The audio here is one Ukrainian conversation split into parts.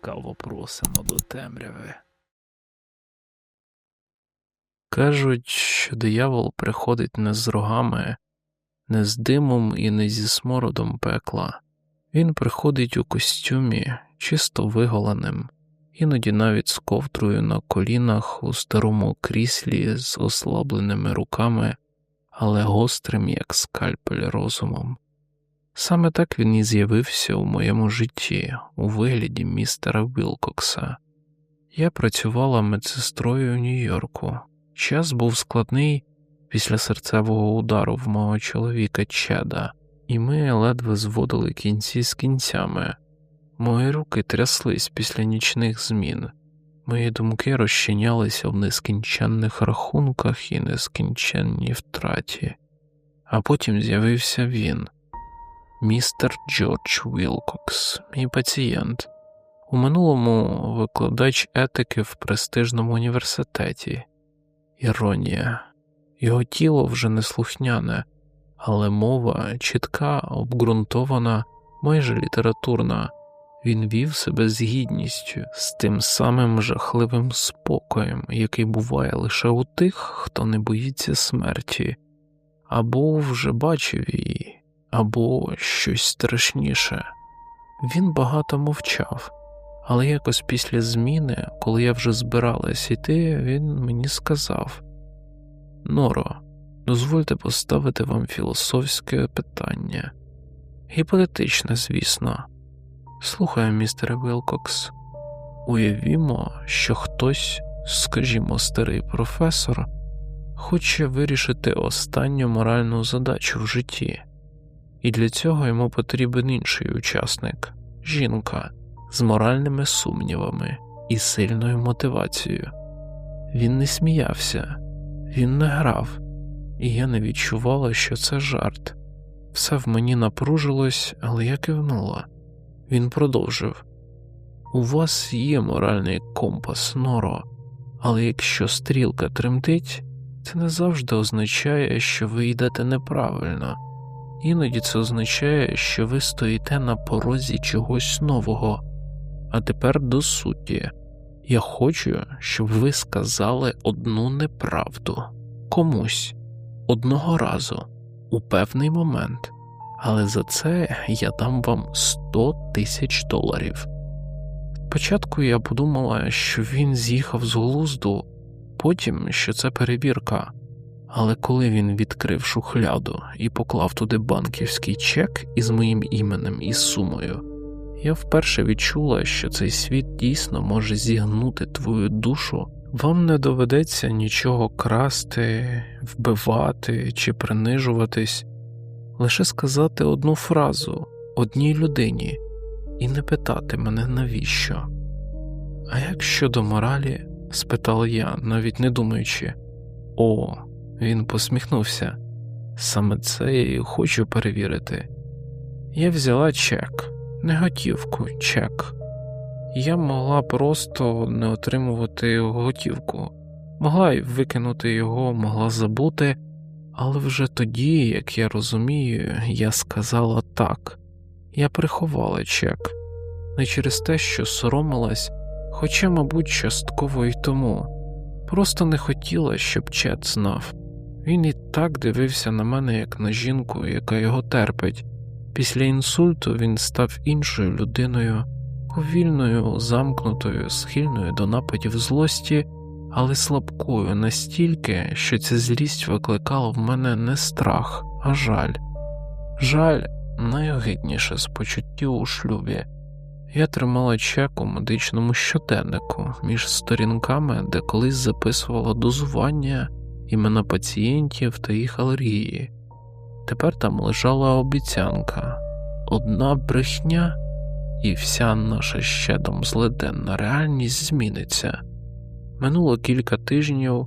ласкаво просимо до темряви. Кажуть, що диявол приходить не з рогами, не з димом і не зі смородом пекла. Він приходить у костюмі, чисто виголеним, іноді навіть з ковдрою на колінах у старому кріслі з ослабленими руками, але гострим, як скальпель розумом. Саме так він і з'явився у моєму житті у вигляді містера Вілкокса. Я працювала медсестрою у Нью-Йорку. Час був складний після серцевого удару в мого чоловіка Чеда, і ми ледве зводили кінці з кінцями. Мої руки тряслись після нічних змін, мої думки розчинялися в нескінченних рахунках і нескінченній втраті, а потім з'явився він містер Джордж Вілкокс, мій пацієнт, у минулому викладач етики в престижному університеті. Іронія, його тіло вже не слухняне, але мова чітка, обґрунтована, майже літературна. Він вів себе з гідністю, з тим самим жахливим спокоєм, який буває лише у тих, хто не боїться смерті, або вже бачив її або щось страшніше. Він багато мовчав, але якось після зміни, коли я вже збиралась іти, він мені сказав: Норо, дозвольте поставити вам філософське питання. Гіпотетичне, звісно. Слухаю, містере Вілкокс. Уявімо, що хтось, скажімо, старий професор, хоче вирішити останню моральну задачу в житті і для цього йому потрібен інший учасник жінка з моральними сумнівами і сильною мотивацією. Він не сміявся, він не грав, і я не відчувала, що це жарт. Все в мені напружилось, але я кивнула. Він продовжив У вас є моральний компас, Норо, але якщо стрілка тремтить, це не завжди означає, що ви йдете неправильно. Іноді це означає, що ви стоїте на порозі чогось нового. А тепер до суті, я хочу, щоб ви сказали одну неправду комусь одного разу, у певний момент, але за це я дам вам 100 тисяч доларів. Спочатку я подумала, що він з'їхав з глузду, потім що це перевірка. Але коли він відкрив шухляду і поклав туди банківський чек із моїм іменем і сумою, я вперше відчула, що цей світ дійсно може зігнути твою душу. Вам не доведеться нічого красти, вбивати чи принижуватись, лише сказати одну фразу одній людині і не питати мене навіщо. А як щодо моралі? спитала я, навіть не думаючи, о. Він посміхнувся. Саме це я і хочу перевірити. Я взяла чек, не готівку, чек. Я могла просто не отримувати готівку, могла й викинути його, могла забути, але вже тоді, як я розумію, я сказала так, я приховала чек, не через те, що соромилась, хоча, мабуть, частково й тому, просто не хотіла, щоб Чет знав. Він і так дивився на мене, як на жінку, яка його терпить. Після інсульту він став іншою людиною, повільною, замкнутою, схильною до нападів злості, але слабкою настільки, що ця злість викликала в мене не страх, а жаль. Жаль найогидніше з почуттів у шлюбі. Я тримала чек у медичному щоденнику між сторінками, де колись записувала дозування імена пацієнтів та їх алергії. Тепер там лежала обіцянка одна брехня, і вся наша щедом злиденна реальність зміниться. Минуло кілька тижнів.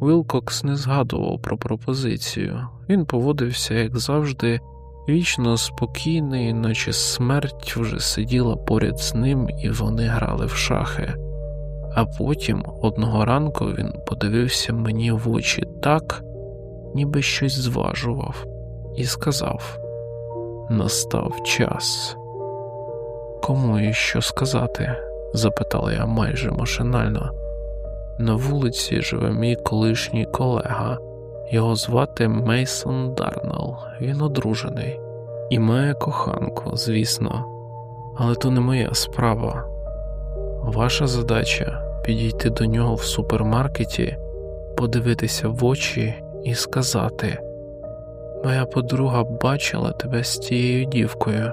Вилкокс не згадував про пропозицію, він поводився, як завжди, вічно спокійний, наче смерть вже сиділа поряд з ним, і вони грали в шахи. А потім одного ранку він подивився мені в очі так, ніби щось зважував, і сказав: Настав час. Кому і що сказати? запитала я майже машинально. На вулиці живе мій колишній колега. Його звати Мейсон Дарнелл, він одружений і має коханку, звісно, але то не моя справа. Ваша задача підійти до нього в супермаркеті, подивитися в очі і сказати: Моя подруга бачила тебе з тією дівкою,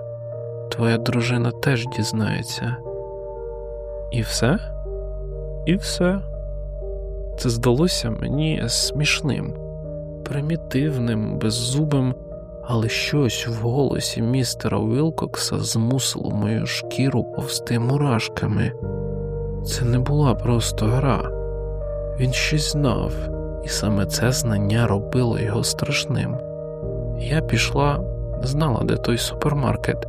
твоя дружина теж дізнається. І все? І все. Це здалося мені смішним, примітивним, беззубим, але щось в голосі містера Уілкокса змусило мою шкіру повсти мурашками. Це не була просто гра, він щось знав, і саме це знання робило його страшним. Я пішла, знала, де той супермаркет,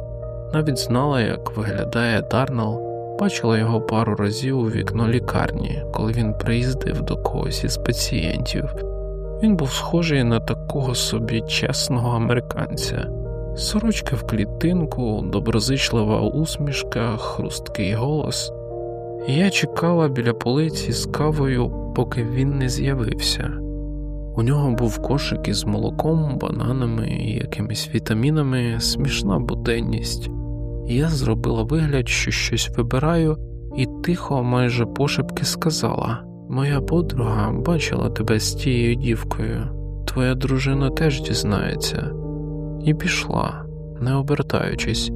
навіть знала, як виглядає Дарнелл, бачила його пару разів у вікно лікарні, коли він приїздив до когось із пацієнтів. Він був схожий на такого собі чесного американця, сорочка в клітинку, доброзичлива усмішка, хрусткий голос. Я чекала біля полиці з кавою, поки він не з'явився. У нього був кошик із молоком, бананами і якимись вітамінами, смішна буденність. Я зробила вигляд, що щось вибираю, і тихо, майже пошепки сказала: Моя подруга бачила тебе з тією дівкою, твоя дружина теж дізнається, і пішла, не обертаючись.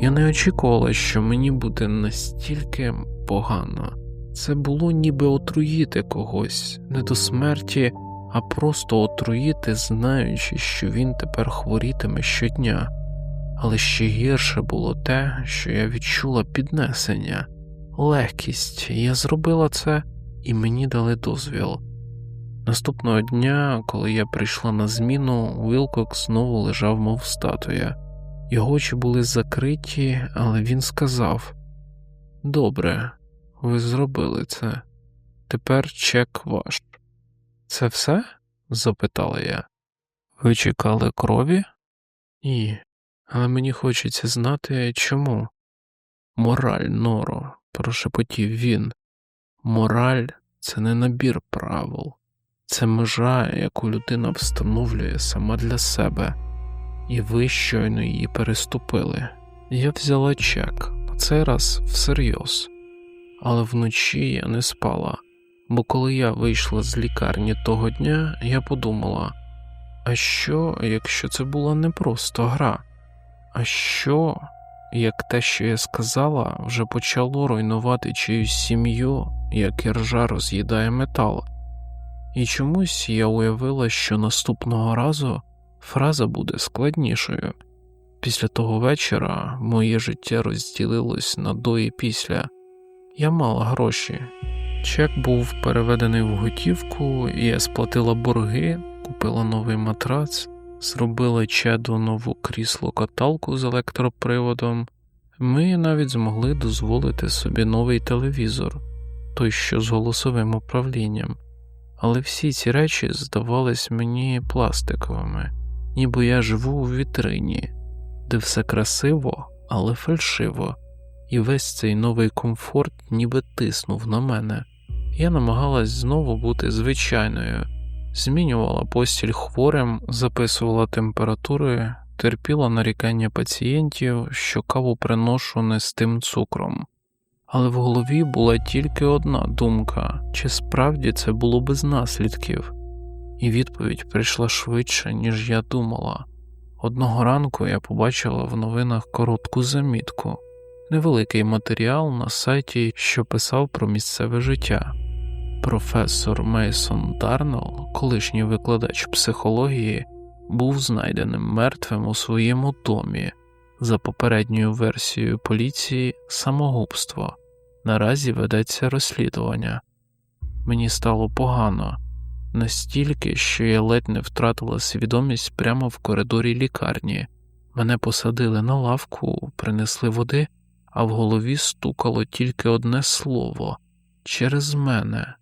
Я не очікувала, що мені буде настільки погано. Це було ніби отруїти когось, не до смерті, а просто отруїти, знаючи, що він тепер хворітиме щодня. Але ще гірше було те, що я відчула піднесення, легкість, я зробила це, і мені дали дозвіл. Наступного дня, коли я прийшла на зміну, Вілкок знову лежав, мов статуя. Його очі були закриті, але він сказав: Добре, ви зробили це. Тепер чек ваш. Це все? запитала я. Ви чекали крові? Ні, але мені хочеться знати чому. Мораль, Норо, прошепотів він. Мораль це не набір правил, це межа, яку людина встановлює сама для себе, і ви щойно її переступили. Я взяла чек, цей раз всерйоз, але вночі я не спала, бо коли я вийшла з лікарні того дня, я подумала: а що, якщо це була не просто гра? А що, як те, що я сказала, вже почало руйнувати чиюсь сім'ю, як іржа роз'їдає метал? І чомусь я уявила, що наступного разу фраза буде складнішою. Після того вечора моє життя розділилось на до і після. Я мала гроші. Чек був переведений в готівку, я сплатила борги, купила новий матрац, зробила чаду нову крісло каталку з електроприводом. Ми навіть змогли дозволити собі новий телевізор, той що з голосовим управлінням. Але всі ці речі здавались мені пластиковими, ніби я живу у вітрині, де все красиво, але фальшиво, і весь цей новий комфорт ніби тиснув на мене. Я намагалась знову бути звичайною, змінювала постіль хворим, записувала температури, терпіла нарікання пацієнтів, що каву приношу не з тим цукром. Але в голові була тільки одна думка, чи справді це було без наслідків, і відповідь прийшла швидше, ніж я думала. Одного ранку я побачила в новинах коротку замітку, невеликий матеріал на сайті, що писав про місцеве життя. Професор Мейсон Дарнелл, колишній викладач психології, був знайденим мертвим у своєму домі за попередньою версією поліції самогубство. Наразі ведеться розслідування. Мені стало погано настільки, що я ледь не втратила свідомість прямо в коридорі лікарні. Мене посадили на лавку, принесли води, а в голові стукало тільки одне слово через мене.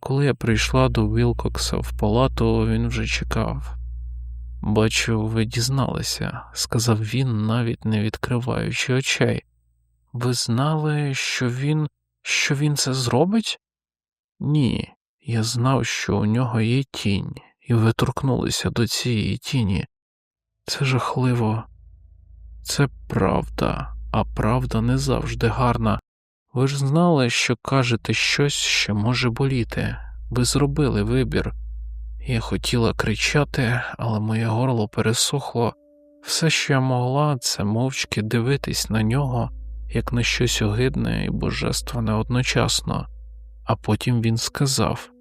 Коли я прийшла до Вілкокса в палату, він вже чекав. Бачу, ви дізналися, сказав він, навіть не відкриваючи очей. Ви знали, що він, що він це зробить? Ні, я знав, що у нього є тінь, і ви торкнулися до цієї тіні. Це жахливо, це правда, а правда не завжди гарна. Ви ж знали, що кажете щось, що може боліти. Ви зробили вибір. Я хотіла кричати, але моє горло пересохло. Все, що я могла, це мовчки дивитись на нього, як на щось огидне і божественне одночасно. А потім він сказав: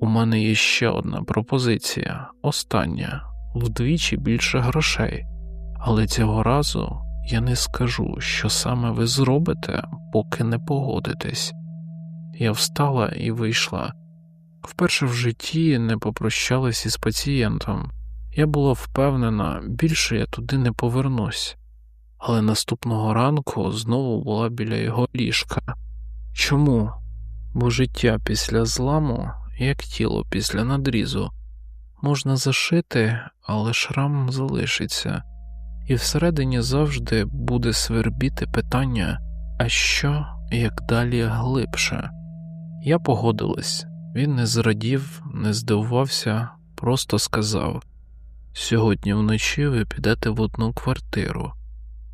У мене є ще одна пропозиція, остання, вдвічі більше грошей, але цього разу я не скажу, що саме ви зробите, поки не погодитесь. Я встала і вийшла. Вперше в житті не попрощалась із пацієнтом. Я була впевнена, більше я туди не повернусь, але наступного ранку знову була біля його ліжка. Чому? Бо життя після зламу, як тіло після надрізу, можна зашити, але шрам залишиться, і всередині завжди буде свербіти питання, а що, як далі глибше? Я погодилась, він не зрадів, не здивувався, просто сказав. Сьогодні вночі ви підете в одну квартиру,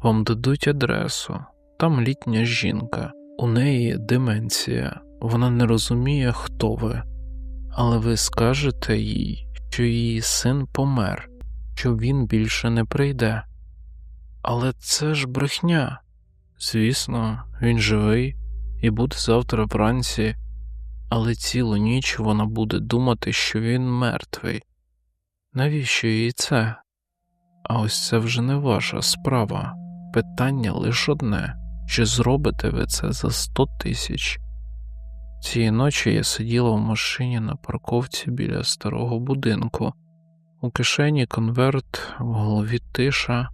вам дадуть адресу, там літня жінка, у неї деменція, вона не розуміє, хто ви, але ви скажете їй, що її син помер, що він більше не прийде. Але це ж брехня. Звісно, він живий і буде завтра вранці, але цілу ніч вона буде думати, що він мертвий. Навіщо їй це? А ось це вже не ваша справа. Питання лише одне чи зробите ви це за сто тисяч? Цієї ночі я сиділа в машині на парковці біля старого будинку, у кишені конверт, в голові тиша,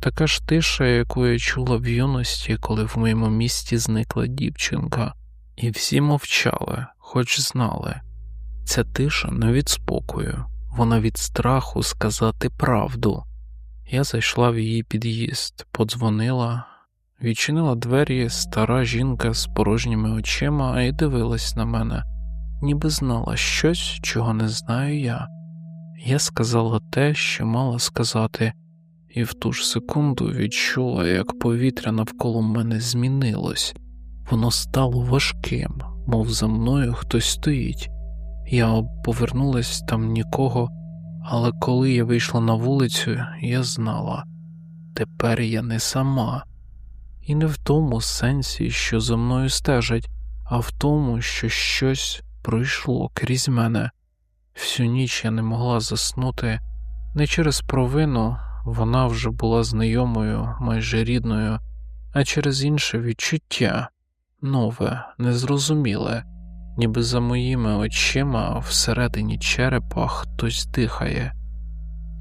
така ж тиша, яку я чула в юності, коли в моєму місті зникла дівчинка, і всі мовчали, хоч знали. Ця тиша не від спокою вона від страху сказати правду. Я зайшла в її під'їзд, подзвонила, відчинила двері стара жінка з порожніми очима і дивилась на мене, ніби знала щось, чого не знаю я. Я сказала те, що мала сказати, і в ту ж секунду відчула, як повітря навколо мене змінилось, воно стало важким, мов за мною хтось стоїть. Я повернулась там нікого, але коли я вийшла на вулицю, я знала тепер я не сама, і не в тому сенсі, що за мною стежать, а в тому, що щось пройшло крізь мене. Всю ніч я не могла заснути, не через провину вона вже була знайомою, майже рідною, а через інше відчуття нове, незрозуміле ніби за моїми очима всередині черепа хтось дихає.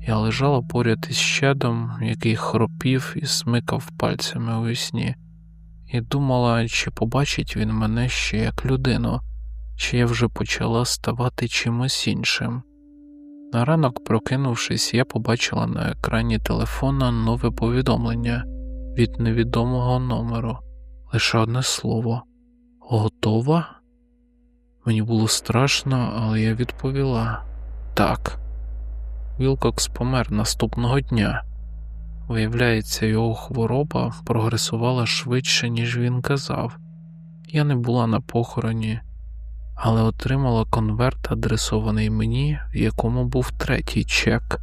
Я лежала поряд із щедом, який хропів і смикав пальцями у сні, і думала, чи побачить він мене ще як людину, чи я вже почала ставати чимось іншим. На ранок, прокинувшись, я побачила на екрані телефона нове повідомлення від невідомого номеру, лише одне слово готова? Мені було страшно, але я відповіла так. Вілкокс помер наступного дня. Виявляється, його хвороба прогресувала швидше, ніж він казав. Я не була на похороні, але отримала конверт, адресований мені, в якому був третій чек,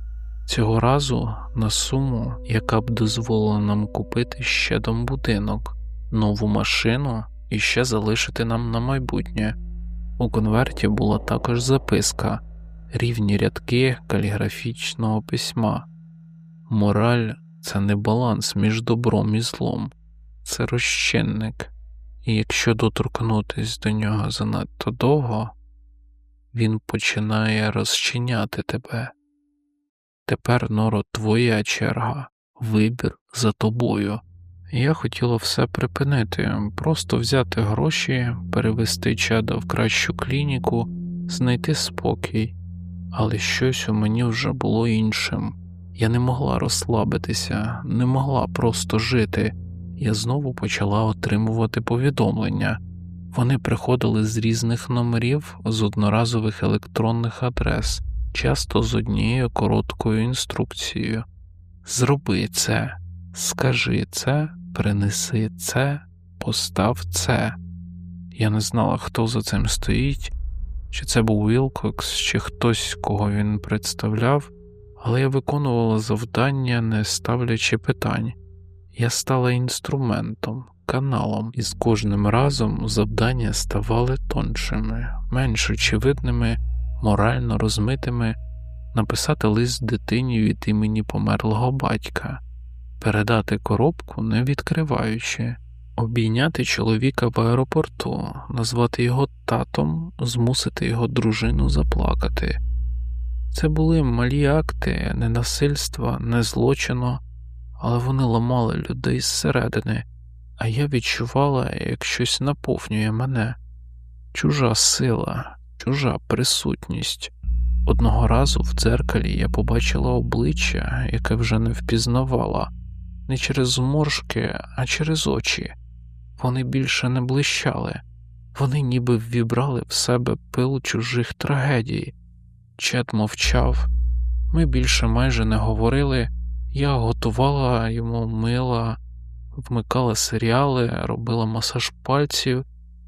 цього разу на суму, яка б дозволила нам купити ще дом будинок, нову машину і ще залишити нам на майбутнє. У конверті була також записка, рівні рядки каліграфічного письма. Мораль це не баланс між добром і злом, це розчинник, і якщо доторкнутись до нього занадто довго, він починає розчиняти тебе. Тепер, Норо, твоя черга, вибір за тобою. Я хотіла все припинити, просто взяти гроші, перевести чада в кращу клініку, знайти спокій, але щось у мені вже було іншим. Я не могла розслабитися, не могла просто жити. я знову почала отримувати повідомлення. Вони приходили з різних номерів з одноразових електронних адрес, часто з однією короткою інструкцією: Зроби це, скажи це, принеси це, постав це. Я не знала, хто за цим стоїть, чи це був Вілкокс, чи хтось, кого він представляв, але я виконувала завдання, не ставлячи питань. Я стала інструментом, каналом, і з кожним разом завдання ставали тоншими, менш очевидними, морально розмитими, написати лист дитині від імені померлого батька, передати коробку, не відкриваючи, обійняти чоловіка в аеропорту, назвати його татом, змусити його дружину заплакати. Це були малі акти не насильства, не злочину, але вони ламали людей зсередини, а я відчувала, як щось наповнює мене чужа сила, чужа присутність. Одного разу в дзеркалі я побачила обличчя, яке вже не впізнавала, не через зморшки, а через очі. Вони більше не блищали, вони ніби ввібрали в себе пил чужих трагедій. Чет мовчав, ми більше майже не говорили, я готувала йому мила, вмикала серіали, робила масаж пальців.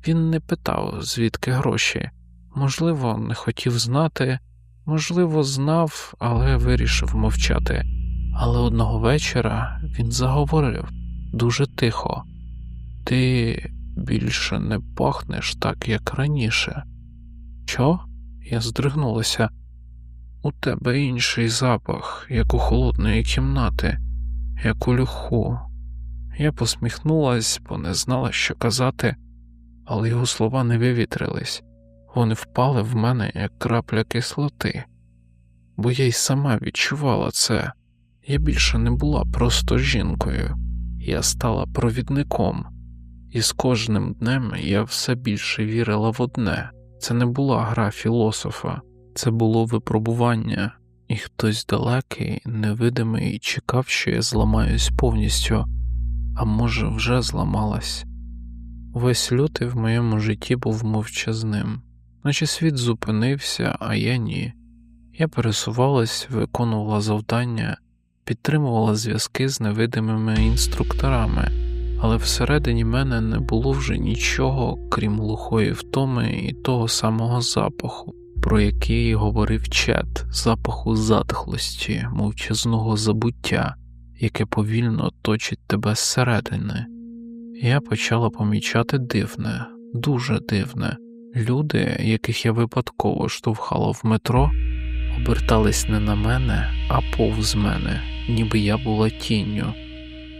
Він не питав, звідки гроші. Можливо, не хотів знати, можливо, знав, але вирішив мовчати. Але одного вечора він заговорив дуже тихо ти більше не пахнеш так, як раніше. Що? Я здригнулася. У тебе інший запах, як у холодної кімнати, як у люху. Я посміхнулась, бо не знала, що казати, але його слова не вивітрились, вони впали в мене, як крапля кислоти, бо я й сама відчувала це. Я більше не була просто жінкою, я стала провідником, і з кожним днем я все більше вірила в одне це не була гра філософа, це було випробування, і хтось далекий, невидимий чекав, що я зламаюсь повністю, а може, вже зламалась. Весь лютий в моєму житті був мовчазним, наче світ зупинився, а я ні. Я пересувалась, виконувала завдання, підтримувала зв'язки з невидимими інструкторами, але всередині мене не було вже нічого, крім глухої втоми і того самого запаху, про який говорив чет, запаху затхлості, мовчазного забуття, яке повільно точить тебе зсередини. Я почала помічати дивне, дуже дивне. Люди, яких я випадково штовхала в метро, обертались не на мене, а повз мене, ніби я була тінню.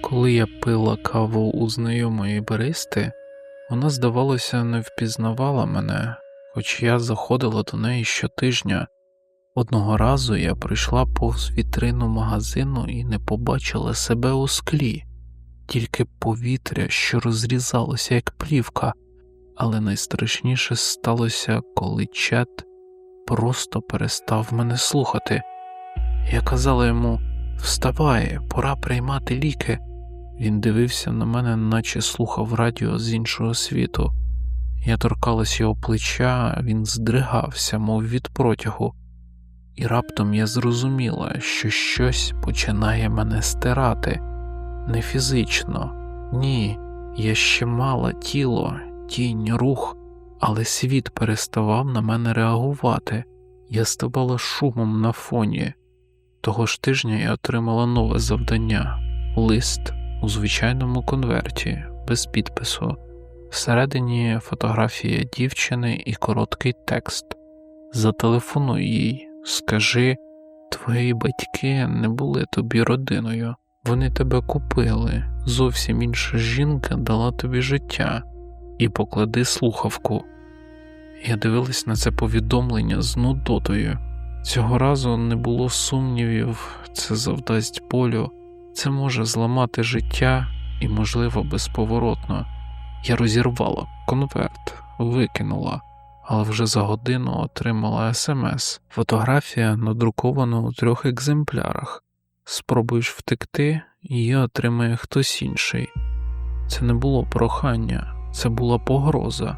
Коли я пила каву у знайомої баристи, вона, здавалося, не впізнавала мене, хоч я заходила до неї щотижня. Одного разу я прийшла повз вітрину магазину і не побачила себе у склі, тільки повітря, що розрізалося, як плівка, але найстрашніше сталося, коли чет просто перестав мене слухати. Я казала йому Вставай, пора приймати ліки. Він дивився на мене, наче слухав радіо з іншого світу. Я торкалась його плеча, він здригався, мов від протягу, і раптом я зрозуміла, що щось починає мене стирати. Не фізично, ні, я ще мала тіло, тінь, рух, але світ переставав на мене реагувати, я ставала шумом на фоні. Того ж тижня я отримала нове завдання лист у звичайному конверті, без підпису, всередині фотографія дівчини і короткий текст. Зателефонуй їй, скажи, твої батьки не були тобі родиною, вони тебе купили, зовсім інша жінка дала тобі життя, і поклади слухавку. Я дивилась на це повідомлення з нудотою. Цього разу не було сумнівів, це завдасть болю, це може зламати життя і, можливо, безповоротно. Я розірвала конверт, викинула, але вже за годину отримала смс. Фотографія надрукована у трьох екземплярах. Спробуєш втекти, її отримає хтось інший. Це не було прохання, це була погроза.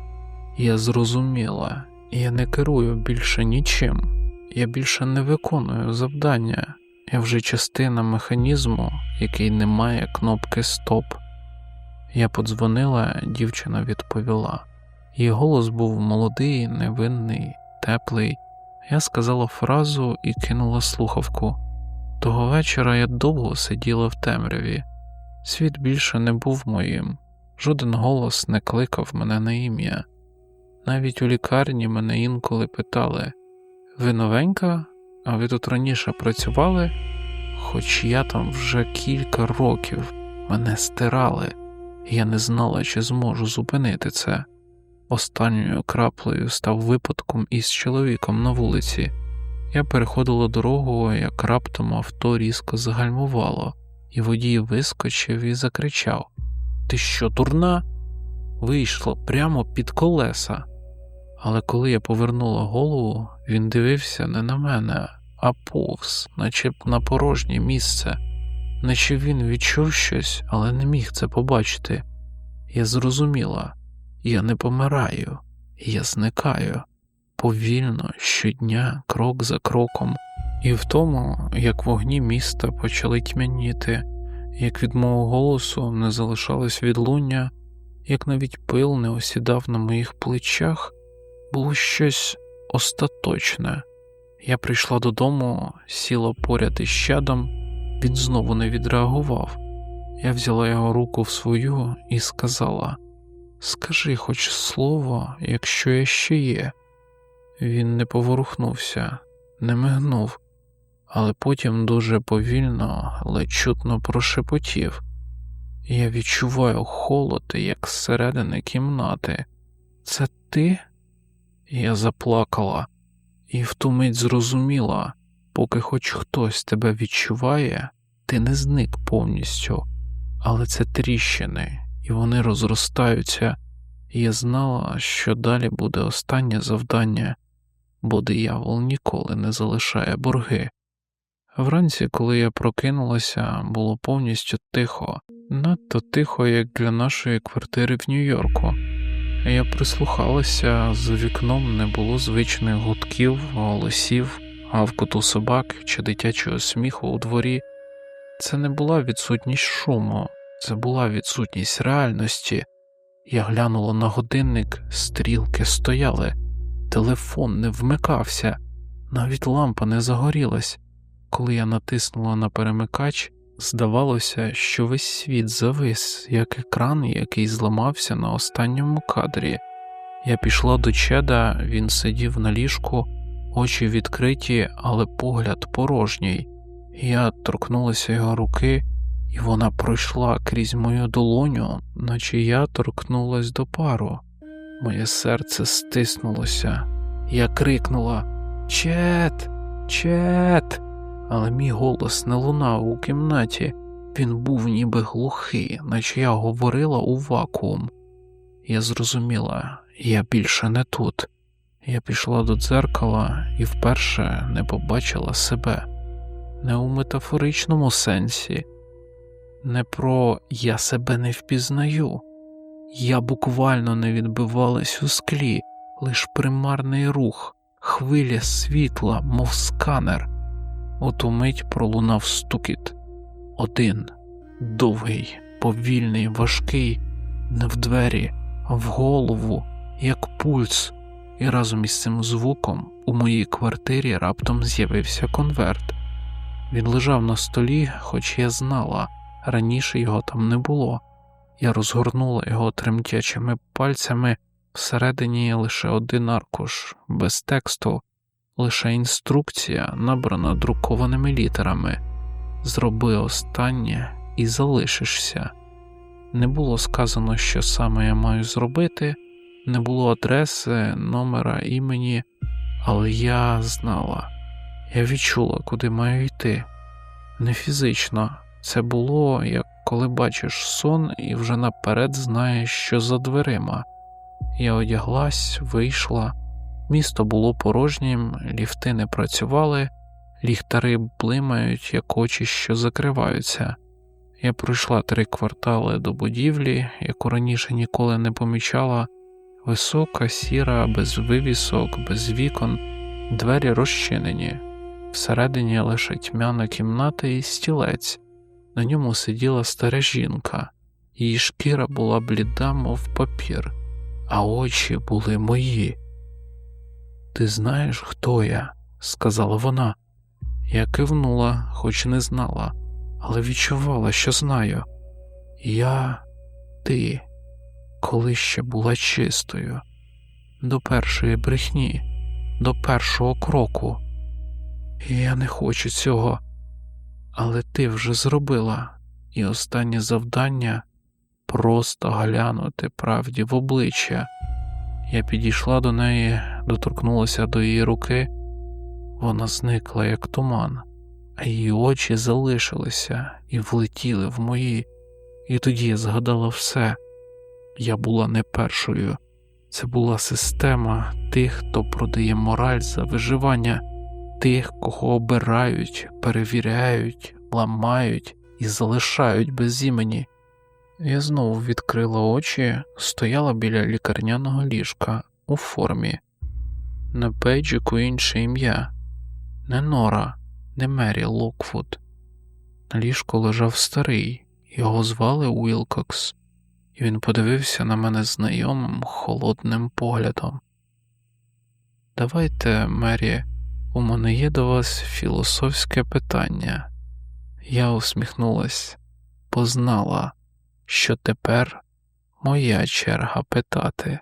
Я зрозуміла, я не керую більше нічим, я більше не виконую завдання, я вже частина механізму, який не має кнопки Стоп. Я подзвонила, дівчина відповіла. Її голос був молодий, невинний, теплий. Я сказала фразу і кинула слухавку. Того вечора я довго сиділа в темряві. Світ більше не був моїм, жоден голос не кликав мене на ім'я. Навіть у лікарні мене інколи питали ви новенька, а ви тут раніше працювали? Хоч я там вже кілька років мене стирали, і я не знала, чи зможу зупинити це. Останньою краплею став випадком із чоловіком на вулиці. Я переходила дорогу, як раптом авто різко загальмувало, і водій вискочив і закричав: Ти що, дурна? Вийшло прямо під колеса. Але коли я повернула голову, він дивився не на мене, а повз, наче на порожнє місце, наче він відчув щось, але не міг це побачити. Я зрозуміла, я не помираю, я зникаю. Повільно, щодня, крок за кроком, і в тому, як вогні міста почали тьмяніти, як від мого голосу не залишалось відлуння, як навіть пил не осідав на моїх плечах, було щось остаточне. Я прийшла додому, сіла поряд із щадом, він знову не відреагував. Я взяла його руку в свою і сказала: Скажи хоч слово, якщо я ще є. Він не поворухнувся, не мигнув, але потім дуже повільно, ледь чутно прошепотів. Я відчуваю холод, як зсередини кімнати. Це ти? Я заплакала і в ту мить зрозуміла, поки хоч хтось тебе відчуває, ти не зник повністю, але це тріщини, і вони розростаються, я знала, що далі буде останнє завдання, бо диявол ніколи не залишає борги. Вранці, коли я прокинулася, було повністю тихо, надто тихо, як для нашої квартири в Нью-Йорку. Я прислухалася, за вікном не було звичних гудків, голосів, гавкоту собак чи дитячого сміху у дворі. Це не була відсутність шуму, це була відсутність реальності. Я глянула на годинник, стрілки стояли, телефон не вмикався, навіть лампа не загорілась. Коли я натиснула на перемикач, здавалося, що весь світ завис, як екран, який зламався на останньому кадрі. Я пішла до чеда, він сидів на ліжку, очі відкриті, але погляд порожній. Я торкнулася його руки, і вона пройшла крізь мою долоню, наче я торкнулась до пару. Моє серце стиснулося. Я крикнула Чет, чет але мій голос не лунав у кімнаті, він був ніби глухий, наче я говорила у вакуум. Я зрозуміла, я більше не тут. Я пішла до дзеркала і вперше не побачила себе, не у метафоричному сенсі, не про я себе не впізнаю. Я буквально не відбивалась у склі, лиш примарний рух, хвиля світла, мов сканер. У ту мить пролунав стукіт. Один довгий, повільний, важкий, не в двері, а в голову, як пульс, і разом із цим звуком у моїй квартирі раптом з'явився конверт. Він лежав на столі, хоч я знала, раніше його там не було. Я розгорнула його тремтячими пальцями всередині лише один аркуш, без тексту лише інструкція, набрана друкованими літерами зроби останнє і залишишся. Не було сказано, що саме я маю зробити, не було адреси, номера імені, але я знала, я відчула, куди маю йти. Не фізично, це було, як коли бачиш сон і вже наперед знаєш, що за дверима. Я одяглась, вийшла. Місто було порожнім, ліфти не працювали, ліхтари блимають, як очі, що закриваються. Я пройшла три квартали до будівлі, яку раніше ніколи не помічала, висока, сіра, без вивісок, без вікон, двері розчинені. Всередині лише тьмяна кімната і стілець. На ньому сиділа стара жінка, її шкіра була бліда, мов папір, а очі були мої. Ти знаєш, хто я? сказала вона. Я кивнула, хоч не знала, але відчувала, що знаю. Я ти, коли ще була чистою, до першої брехні, до першого кроку. Я не хочу цього, але ти вже зробила, і останнє завдання просто глянути правді в обличчя. Я підійшла до неї, доторкнулася до її руки, вона зникла, як туман, а її очі залишилися і влетіли в мої, і тоді я згадала все. Я була не першою, це була система тих, хто продає мораль за виживання, тих, кого обирають, перевіряють, ламають і залишають без імені. Я знову відкрила очі, стояла біля лікарняного ліжка у формі. На пейджику інше ім'я не Нора, не Мері Локвуд. На ліжку лежав старий, його звали Уілкокс, і він подивився на мене знайомим холодним поглядом. Давайте, Мері, у мене є до вас філософське питання. Я усміхнулась, познала що тепер моя черга питати.